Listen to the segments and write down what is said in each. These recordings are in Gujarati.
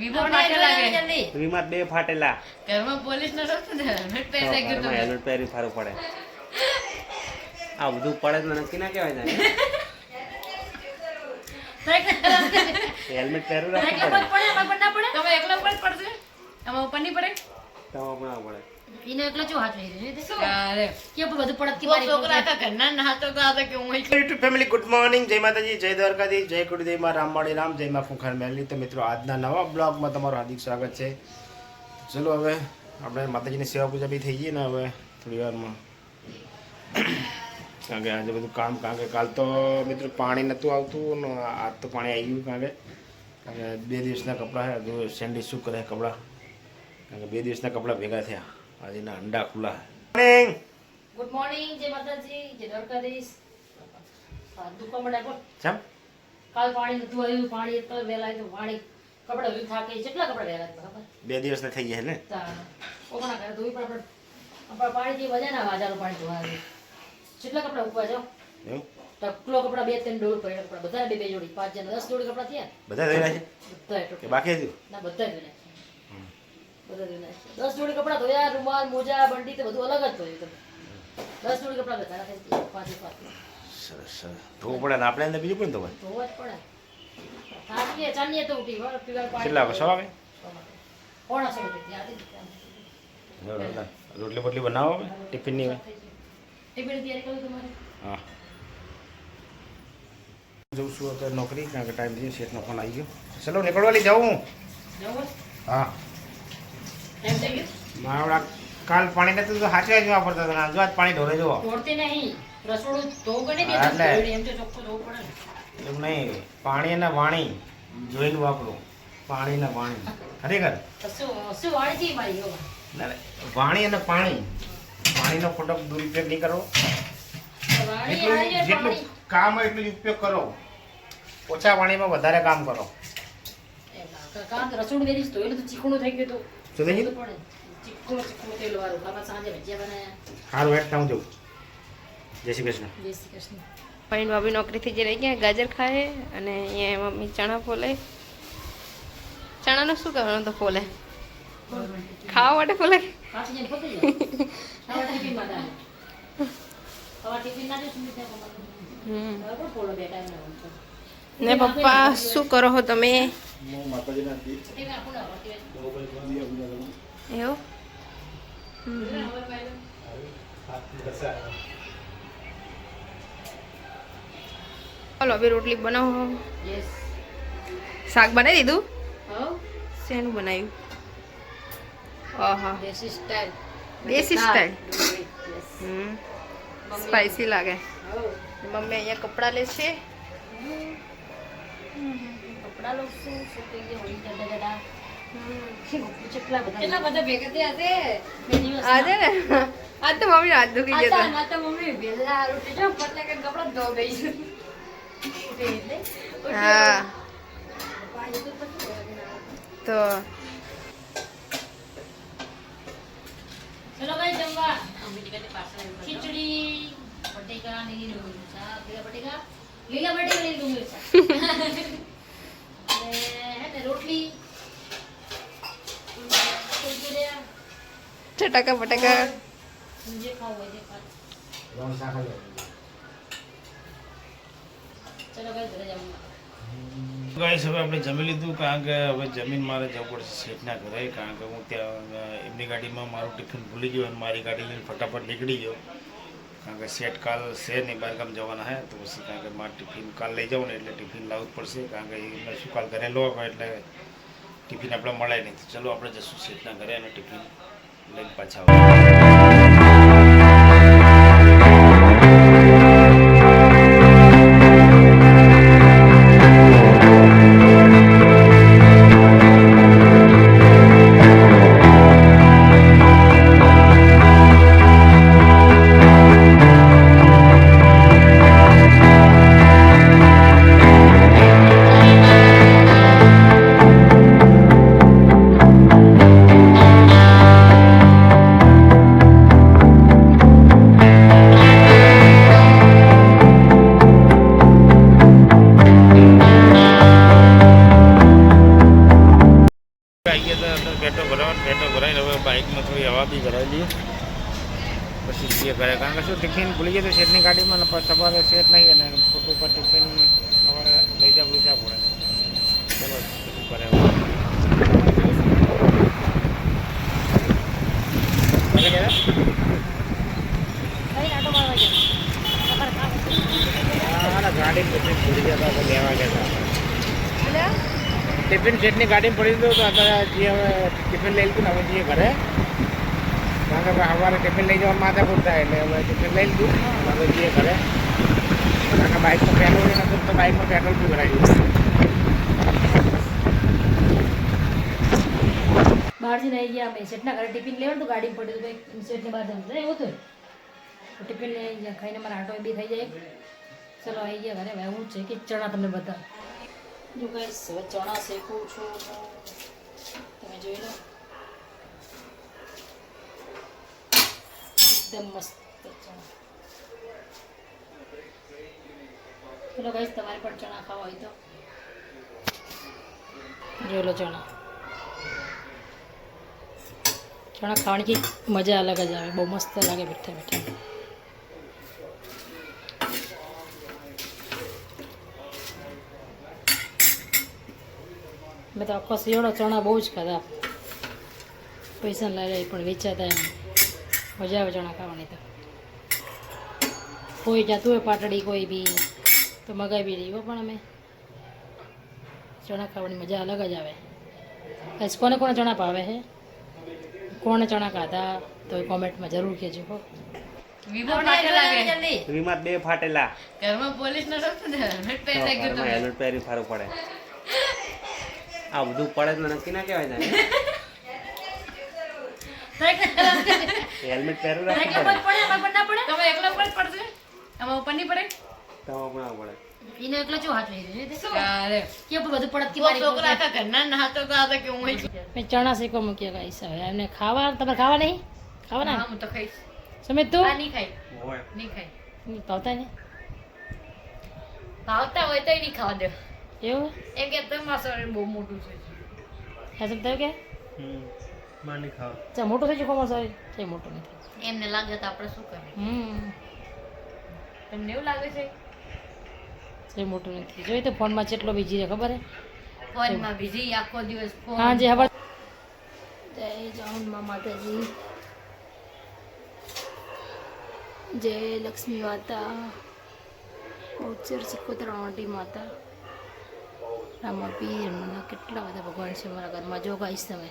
વિમો ફાટે લાગે બે ફાટેલા. ઘરમાં પોલીસ નો હેલ્મેટ પહેરી ગયું ઘરમાં હેલ્મેટ પહેરી ફરવું પડે. આ બધું પડે તો નક્કી ના કહેવાય ને. હેલ્મેટ પહેરું રાખવું પડે. તમે એકલો પડે પડશે? આમાં ઉપર નહીં પડે? તો પણ પડે ઈને એકલો ચો હાથ લઈ રહ્યો અરે કે બધું પડત કે કોક છોકરા હતા ઘરના નહાતો તો હતા કે હું યુટ્યુબ ફેમિલી ગુડ મોર્નિંગ જય માતાજી જય દ્વારકાધીશ જય કુળદેવમાં રામવાડી રામ જય માં ફુંખાર મેલી તો મિત્રો આજના નવા બ્લોગમાં તમારું હાર્દિક સ્વાગત છે. ચલો હવે આપણે માતાજીની સેવા પૂજા બી થઈ ગઈ ને હવે થોડી વારમાં કારણ કે આજે બધું કામ કારણ કે કાલ તો મિત્રો પાણી નહોતું આવતું ને આજ તો પાણી આવી ગયું કારણ કે કારણ કે બે દિવસના કપડાં છે સેન્ડી શું કરે કપડાં. કારણ કે બે દિવસના કપડાં ભેગા થયા. આજના અંડા ખુલ્લા. ગુડ મોર્નિંગ જય માતાજી જય દ્વારકાધીશ. દુકાન મળે બોલ. ચમ? કાલ પાણી નતું આવ્યું પાણી તો વહેલા તો પાણી કપડા ધોઈ થાકે કેટલા કપડા વહેલા બરાબર બે બે દિવસના થઈ ગયા ને? તા કોકના ઘરે ધોઈ પણ આપણે જે વજન આવે હજારો પાણી ધોવા આવ્યું કેટલા કપડા ઉપવા જાઓ? ટકલો કપડા બે ત્રણ ડોળ પડ્યા કપડા. બધા બે બે જોડી પાંચ જણ દસ જોડી કપડા થયા? બધા રહ્યા છે? બધા બાકી ના બધા ધોઈ નાખ્યા બધા દસ જોડી કપડા ધોયા રૂમાલ મોજા બંડી તો બધું અલગ જ ધોયું તમે. દસ જોડી કપડા બધા નાખ્યા પાંચે પાંચ સરસ સરસ. ધોવું પડે ને? આપણે અંદર બીજું પણ ધોવાય ધોવા જ પડે. થાકીએ ચાલીએ તો ઉઠી વાર પીવા પાણી કેટલા વાગે? ઉઠી ત્યાંથી રોટલી બોટલી બનાવો ટિફિન તૈયારી કરું તમારે? હા. જઉં છું અત્યારે નોકરી કારણ કે ટાઈમ થઈ શેઠનો ફોન આવી ગયો. ચલો નીકળવા લઈ જાઉં. હું. મારા કાલ પાણી નતું તો સાચવા જ વાપરતા હતા આજુ આજ પાણી ઢોળે જુઓ. ઢોળતી નહીં. રસોડું ધોવું પડે એટલે. એમ તો ચોખ્ખું ધોવું પડે એમ નહીં. પાણી અને વાણી. જોઈને વાપરો પાણી ને વાણી. ખરેખર? શું મારી વાણી અને પાણી. પાણીનો ખોટો દુરુપયોગ નહીં કરો. જેટલું. કામ હોય એટલું ઉપયોગ કરો. ઓછા પાણીમાં વધારે કામ કરો. રસોડું વેરી તો ચીકણું થઈ ગયું તો શું થઈ ગયું? સારું હેઠ હું જઉં જય શ્રી કૃષ્ણ જય શ્રી કૃષ્ણ પૈન ભાભી નોકરીથી જે રહી ગયા ગાજર ખાય અને અહીંયા મમ્મી ચણા ફોલે ચણાનું શું કરવાનું તો ફોલે ખાવા માટે ફોલે પણ. ને પપ્પા શું કરો છો તમે એવું? ચાલો હવે રોટલી બનાવો. શાક બનાવી દીધું? શેનું બનાવ્યું? આહા. દેશી સ્ટાઈલ. દેશી સ્ટાઈલ. હમ. સ્પાઈસી લાગે. મમ્મી અહીંયા કપડાં લે છે. કપડાં લો શું શું કહીએ હોળી જતા જતા. કેટલા બધા કેટલા બધા ભેગા થયા છે બે દિવસ આજે ને આજ તો મમ્મી હાથ દુખી આ જતો તો- મમ્મી વહેલા ઉઠી જાઓ, પતલા કે કપડાં ધો ગઈ છે. ઉઠી એટલે. ઉઠી હા તો પછી ધોઈને આવે. તો ચલો ભાઈ જમવા ખીચડી બટેકા લીલી ડુંગળી લીલા બટેકા લીલા બટેકા લીલી ડુંગળી શાક અને હે ને રોટલી કુરકુરિયા, બટાકા. ચલો ભાઈ ઘરે ગાઈસ, હવે આપણે જમી લીધું, કારણ કે હવે જમીન મારે જવું પડશે શેઠના ઘરે કારણ કે હું ત્યાં એમની ગાડીમાં મારું ટિફિન ભૂલી ગયો અને મારી ગાડી લઈને ફટાફટ નીકળી ગયો. કારણ કે શેઠ કાલ છે નહીં બહારગામ જવાના હે, તો પછી કારણ કે મારે ટિફિન કાલ લઈ જાઉં ને, એટલે ટિફિન લાવવું જ પડશે, કારણ કે એમને શું કાલ ઘરે લો એટલે ટિફિન આપણે મળે નહીં. તો ચલો આપણે જશું શેઠના ઘરે અને ટિફિન લઈને પાછા અંદર પેટ્રોલ ભરાઈને હવે બાઇકમાં થોડી હવા બી ભરાવી લઈએ પછી જઈએ ઘરે કારણ કે શું ટિફિન ભૂલી ગયો તો શેઠની ગાડીમાં સવારે શેઠ નહીં અને ફોટો પર ટિફિન સવારે લઈ જાય પૂછા પડે. ચલો ના, ગાડી ભૂલી ગયા હતા લેવા ગયા હતા. ટિફિન શેટની ગાડીમાં પડી દીધું તો અત્યારે જે હવે ટિફિન લઈ લીધું ને હવે જઈએ ઘરે. કારણ કે સવારે ટિફિન લઈ જવા માથા થાય એટલે હવે ટિફિન લઈ લીધું. હવે જઈએ ઘરે. કારણ કે બાઇકમાં પેટ્રોલ નતું તો બાઇકમાં પેટ્રોલ બી ભરાઈ ગયું બહારથી આવી ગયા અમે. સેટના ઘરે ટિફિન લેવાનું તો ગાડી પડ્યું તો સેટની બહાર હતું. એવું હતું ટિફિન લઈ ગયા, ખાઈને મારા આટો બી થઈ જાય. ચલો, આવી ગયા ઘરે. હું છે કે ચણા તમને બતાવ. જો ગાઈસ હવે ચણા શેકું છું તમે જોઈ લો એકદમ મસ્ત ચણા ચલો ગાઈસ તમારે પણ ચણા ખાવા હોય તો જોઈ લો ચણા ચણા ખાવાની કંઈક મજા અલગ જ આવે બહુ મસ્ત લાગે બેઠા બેઠા મેં તો આખો શિયાળો ચણા બહુ જ ખાધા. પૈસા લઈ લઈ પણ વેચાતા એમ. મજા આવે ચણા ખાવાની તો. કોઈ જતું હોય પાટડી કોઈ બી તો મગાવી લઈએ પણ અમે. ચણા ખાવાની મજા અલગ જ આવે. બસ કોને કોને ચણા ભાવે છે કોણે ચણા ખાધા તો કોમેન્ટમાં જરૂર કહેજો હો. બે ફાટેલા. ઘરમાં પોલીસ નો રસ્તો હેલ્મેટ પહેરી ફારું પડે. આ બધું પડે તો નક્કી ના કહેવાય ને હેલ્મેટ પહેરું રાખવું પડે. તમે એકલા ઉપર પડશે? આમાં ઉપર નહીં પડે? તો પણ પડે. એને એકલો જો હાથ લઈ રહ્યો અરે. કે બધું પડત કે મારી છોકરા હતા ઘરના નહાતો ગાતો કે હું મે ચણા શેકવા મૂક્યો ગાઈસ હવે એમને ખાવા તમે ખાવા નહીં? ખાવાના? ના હું તો ખાઈશ. સમિત તું? આ નહીં ખાઈ હોય. નહીં ખાઈ ભાવતા નહીં ભાવતા હોય તો નહીં ખાવા દે. એવું? એમ કે તમારું શરીર બહુ મોટું છે. હા થયું કે? હમ માની ખાવ ચા મોટું થઈ ગયું કોમર્સ છે મોટું નથી. એમને લાગે તો આપણે શું કરીએ? હમ. તમને એવું લાગે છે? છે મોટું નથી. જોઈ તો ફોનમાં કેટલો બીજી છે ખબર હે ફોનમાં બીજી આખો દિવસ ફોન હા જે ખબર જય જાઉનમાં માતાજી. જય લક્ષ્મી માતા. ઉચ્ચર સિકોતરાવટી માતા. રામા પીર હનુમાન કેટલા બધા ભગવાન છે મારા ઘરમાં. જો ગાઈશ તમે.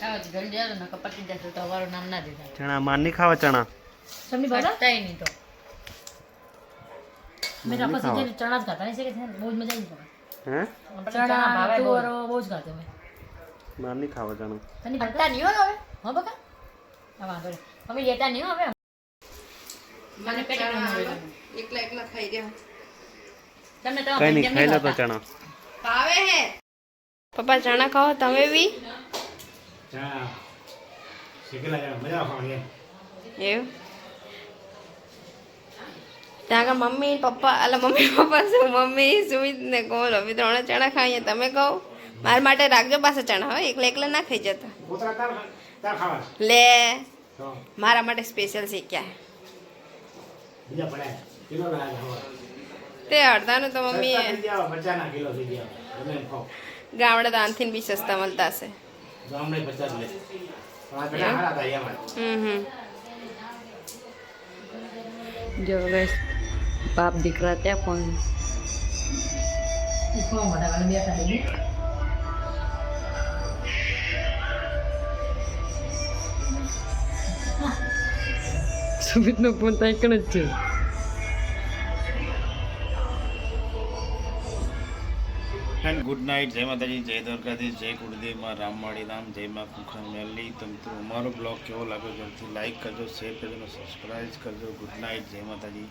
જ ચણા માર નહીં ખાવા ચણા? તમને ભાવતા પતાય નહીં તો. મેં આખો સીઝન ચણા જ ખાતા નહીં છે કે બહુ જ મજા આવી હે? ચણા તુવરો બહુ. જ ખાતો મેં માર નહીં ખાવા ચણા. તને ભાવતા નહીં હવે હા બકા. હા વાંધો નહીં. અમે લેતા નહીં હવે. મને પેકેટ એકલા એકલા ખાઈ રહ્યા તમને તો ખાઈ લો તો ચણા. ભાવે હે? પપ્પા ચણા ખાઓ તમે બી? ચણા. શેકેલા ચણા મજા આવવાની એવું? ત્યાં આગળ મમ્મી પપ્પા એટલે મમ્મી પપ્પા શું? મમ્મી સુમિત ને કહો અમે ત્રણે ચણા ખાઈએ. તમે કહો. મારા માટે રાખજો પાસે ચણા હોય એકલા એકલા ના ખાઈ જતા. પોતરા તાર તાર ખાવા લે. મારા માટે સ્પેશિયલ શીખ્યા તે અડધાનું તો ખાઓ ગામડે દાનથી બી સસ્તા મળતા હશે. જો ગઈસ બાપ દીકરા ત્યાં પણ સુમિતનો ફોન ત્યાં કણ જ છે. ફ્રેન્ડ ગુડ નાઇટ, જય માતાજી, જય દ્વારકાધીશ, જય કુળદેવમાં રામવાડી રામ, જય મા કુખણ મેલી. તમ તો અમારો બ્લોગ કેવો લાગ્યો, જરૂરથી લાઇક કરજો શેર કરજો સબસ્ક્રાઈબ કરજો. ગુડ નાઇટ, જય માતાજી.